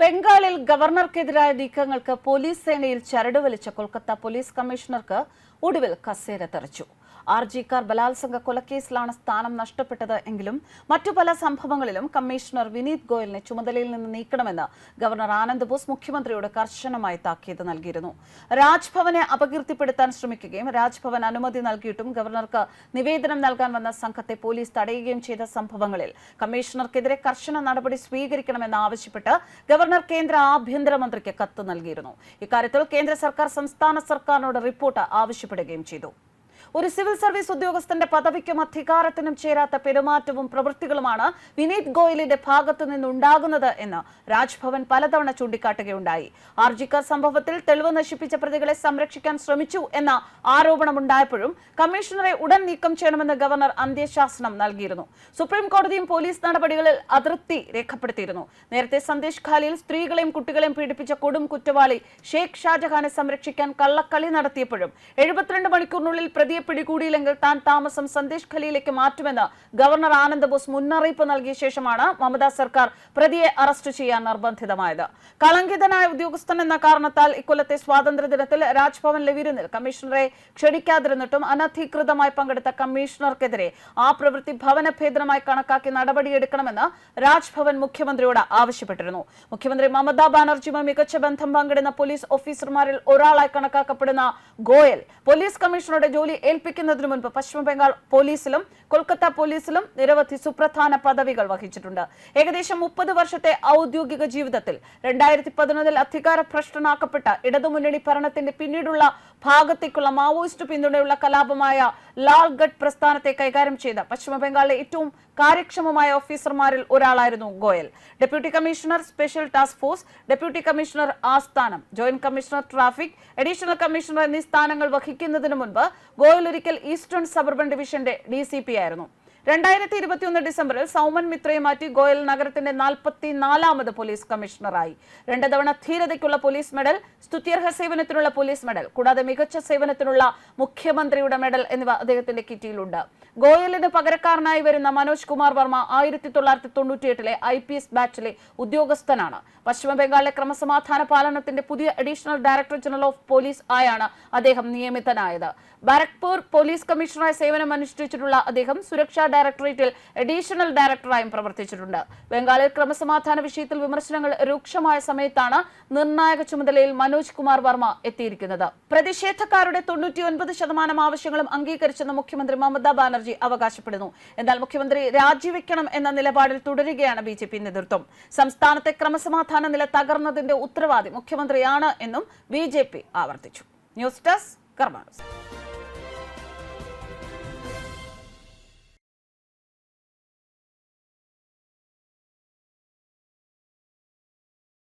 ബംഗാളിൽ ഗവർണർക്കെതിരായ നീക്കങ്ങൾക്ക് പോലീസ് സേനയിൽ ചരട് വലിച്ച കൊൽക്കത്ത പോലീസ് കമ്മീഷണർക്ക് ഒടുവിൽ കസേര തെറിച്ചു. ആർ ജി കാർ ബലാത്സംഗ കൊലക്കേസിലാണ് സ്ഥാനം നഷ്ടപ്പെട്ടത് എങ്കിലും മറ്റു പല സംഭവങ്ങളിലും കമ്മീഷണർ വിനീത് ഗോയലിനെ ചുമതലയിൽ നിന്ന് നീക്കണമെന്ന് ഗവർണർ ആനന്ദ് ബോസ് മുഖ്യമന്ത്രിയോട് കർശനമായി താക്കീത് നൽകിയിരുന്നു. രാജ്ഭവനെ അപകീർത്തിപ്പെടുത്താൻ ശ്രമിക്കുകയും രാജ്ഭവൻ അനുമതി നൽകിയിട്ടും ഗവർണർക്ക് നിവേദനം നൽകാൻ വന്ന സംഘത്തെ പോലീസ് തടയുകയും ചെയ്ത സംഭവങ്ങളിൽ കമ്മീഷണർക്കെതിരെ കർശന നടപടി സ്വീകരിക്കണമെന്ന് ആവശ്യപ്പെട്ട് ഗവർണർ കേന്ദ്ര ആഭ്യന്തരമന്ത്രിക്ക് കത്ത് നൽകിയിരുന്നു. ഇക്കാര്യത്തിൽ കേന്ദ്ര സർക്കാർ സംസ്ഥാന സർക്കാരിനോട് റിപ്പോർട്ട് ആവശ്യപ്പെടുകയും ചെയ്തു. ഒരു സിവിൽ സർവീസ് ഉദ്യോഗസ്ഥന്റെ പദവിക്കും അധികാരത്തിനും ചേരാത്ത പെരുമാറ്റവും പ്രവൃത്തികളുമാണ് വിനീത് ഗോയലിന്റെ ഭാഗത്തു നിന്നുണ്ടാകുന്നത് എന്ന് രാജ്ഭവൻ പലതവണ ചൂണ്ടിക്കാട്ടുകയുണ്ടായി. ആർജിക്കർ സംഭവത്തിൽ തെളിവ് നശിപ്പിച്ച പ്രതികളെ സംരക്ഷിക്കാൻ ശ്രമിച്ചു എന്ന ആരോപണമുണ്ടായപ്പോഴും കമ്മീഷണറെ ഉടൻ നീക്കം ചെയ്യണമെന്ന് ഗവർണർ അന്ത്യശാസനം നൽകിയിരുന്നു. സുപ്രീം കോടതിയും പോലീസ് നടപടികളിൽ അതൃപ്തി രേഖപ്പെടുത്തിയിരുന്നു. നേരത്തെ സന്ദേശ് ഖാലിയിൽ സ്ത്രീകളെയും കുട്ടികളെയും പീഡിപ്പിച്ച കൊടും കുറ്റവാളി ഷേഖ് ഷാജഹാനെ സംരക്ഷിക്കാൻ കള്ളക്കളി നടത്തിയപ്പോഴും എഴുപത്തിരണ്ട് മണിക്കൂറിനുള്ളിൽ പ്രതിയെ പിടികൂടിയില്ലെങ്കിൽ താൻ താമസം സന്ദേശ് ഖലിയിലേക്ക് മാറ്റുമെന്ന് ഗവർണർ ആനന്ദ് ബോസ് മുന്നറിയിപ്പ് നൽകിയ ശേഷമാണ് മമതാ സർക്കാർ പ്രതിയെ അറസ്റ്റ് ചെയ്യാൻ നിർബന്ധിതമായത്. കളങ്കിതനായ ഉദ്യോഗസ്ഥൻ എന്ന കാരണത്താൽ ഇക്കൊല്ലത്തെ സ്വാതന്ത്ര്യ ദിനത്തിൽ രാജ്ഭവനിലെ വിരുന്നിൽ കമ്മീഷണറെ ക്ഷണിക്കാതിരുന്നിട്ടും അനധികൃതമായി പങ്കെടുത്ത കമ്മീഷണർക്കെതിരെ ആ പ്രവൃത്തി ഭവനഭേദനമായി കണക്കാക്കി നടപടിയെടുക്കണമെന്ന് രാജ്ഭവൻ മുഖ്യമന്ത്രിയോട് ആവശ്യപ്പെട്ടിരുന്നു. മുഖ്യമന്ത്രി മമതാ ബാനർജിയുമായി മികച്ച ബന്ധം പങ്കിടുന്ന പോലീസ് ഓഫീസർമാരിൽ ഒരാളായി കണക്കാക്കപ്പെടുന്ന ഗോയൽ പോലീസ് കമ്മീഷണറുടെ ജോലി ഏൽപ്പിക്കുന്നതിനു മുൻപ് പശ്ചിമ ബംഗാൾ പോലീസിലും കൊൽക്കത്ത പോലീസിലും നിരവധി സുപ്രധാന പദവികൾ വഹിച്ചിട്ടുണ്ട്. ഏകദേശം മുപ്പത് വർഷത്തെ ഔദ്യോഗിക ജീവിതത്തിൽ രണ്ടായിരത്തി പതിനൊന്നിൽ അധികാര ഭ്രഷ്ടനാക്കപ്പെട്ട ഇടതുമുന്നണി ഭരണത്തിന്റെ പിന്നീടുള്ള ഭാഗത്തേക്കുള്ള മാവോയിസ്റ്റ് പിന്തുണയുള്ള കലാപമായ ലാൽഗഡ് പ്രസ്ഥാനത്തെ കൈകാര്യം ചെയ്ത പശ്ചിമ ബംഗാളിലെ ഏറ്റവും കാര്യക്ഷമമായ ഓഫീസർമാരിൽ ഒരാളായിരുന്നു Goyal. Deputy commissioner special task force deputy commissioner ആസ്ഥാനം joint commissioner traffic additional commissioner എന്നീ സ്ഥാനങ്ങൾ വഹിക്കുന്നതിന് മുൻപ് ഗോയൽ ഒരിക്കൽ ഈസ്റ്റേൺ സബർബൻ ഡിവിഷന്റെ ഡി ആയിരുന്നു. രണ്ടായിരത്തി ഇരുപത്തിയൊന്ന് ഡിസംബറിൽ സൗമൻ മിത്രയെ മാറ്റി ഗോയൽ നഗരത്തിന്റെ നാൽപ്പത്തി നാലാമത് പോലീസ് കമ്മീഷണറായി. രണ്ട് തവണ ധീരതയ്ക്കുള്ള പോലീസ് മെഡൽ സ്തുത്യർഹ സേവനത്തിനുള്ള പോലീസ് മെഡൽ കൂടാതെ മികച്ച സേവനത്തിനുള്ള മുഖ്യമന്ത്രിയുടെ മെഡൽ എന്നിവ അദ്ദേഹത്തിന്റെ കിറ്റിയിലുണ്ട്. ഗോയലിന് പകരക്കാരനായി വരുന്ന മനോജ് കുമാർ വർമ്മ ആയിരത്തി തൊള്ളായിരത്തി തൊണ്ണൂറ്റിയെട്ടിലെ ഐ പി എസ് ബാച്ചിലെ ഉദ്യോഗസ്ഥനാണ്. പശ്ചിമ ബംഗാളിലെ ക്രമസമാധാന പാലനത്തിന്റെ പുതിയ additional director general of police ആയാണ് അദ്ദേഹം നിയമിതനായത്. ബാരക്പൂർ പോലീസ് കമ്മീഷണറായി സേവനം അനുഷ്ഠിച്ചിട്ടുള്ള അദ്ദേഹം സുരക്ഷാ ഡയറക്ടറേറ്റിൽ അഡീഷണൽ ഡയറക്ടറായും പ്രവർത്തിച്ചിട്ടുണ്ട്. ബംഗാളിൽ ക്രമസമാധാന വിഷയത്തിൽ വിമർശനങ്ങൾ രൂക്ഷമായ സമയത്താണ് നിർണായക ചുമതലയിൽ മനോജ് കുമാർ വർമ്മ എത്തിയിരിക്കുന്നത്. പ്രതിഷേധക്കാരുടെ തൊണ്ണൂറ്റിയൊൻപത് ശതമാനം ആവശ്യങ്ങളും അംഗീകരിച്ചെന്ന് മുഖ്യമന്ത്രി മമതാ ബാനർജി അവകാശപ്പെടുന്നു. എന്നാൽ മുഖ്യമന്ത്രി രാജിവെക്കണം എന്ന നിലപാടിൽ തുടരുകയാണ് ബി ജെ പി നേതൃത്വം. സംസ്ഥാനത്തെ ക്രമസമാധാന നില തകർന്നതിന്റെ ഉത്തരവാദി മുഖ്യമന്ത്രിയാണ് എന്നും ബി ജെ പി ആവർത്തിച്ചു. News desk കർമാനസ്